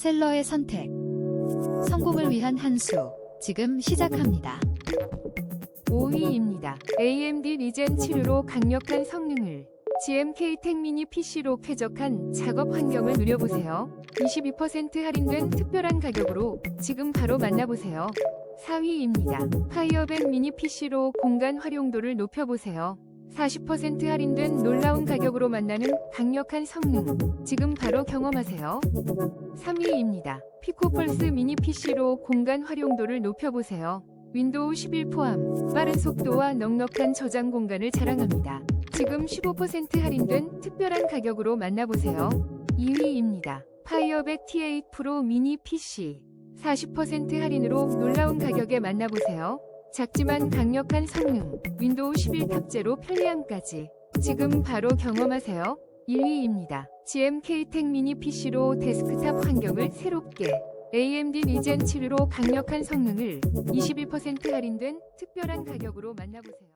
셀러의 선택. 성공을 위한 한 수. 지금 시작합니다. 5위입니다. AMD 리젠 7로 강력한 성능을 GMK 택미니 PC로 쾌적한 작업 환경을 누려보세요. 22% 할인된 특별한 가격으로 지금 바로 만나보세요. 4위입니다. 파이어밴 미니 PC로 공간 활용도를 높여보세요. 40% 할인된 놀라운 가격으로 만나는 강력한 성능. 지금 바로 경험하세요. 3위입니다. 피코펄스 미니 PC로 공간 활용도를 높여보세요. 윈도우 11 포함 빠른 속도와 넉넉한 저장 공간을 자랑합니다. 지금 15% 할인된 특별한 가격으로 만나보세요. 2위입니다. 파이어백 T8 프로 미니 PC 40% 할인으로 놀라운 가격에 만나보세요. 작지만 강력한 성능, 윈도우 11 탑재로 편리함까지 지금 바로 경험하세요. 1위입니다. GMK 택 미니 PC로 데스크탑 환경을 새롭게 AMD 리젠 7로 강력한 성능을 21% 할인된 특별한 가격으로 만나보세요.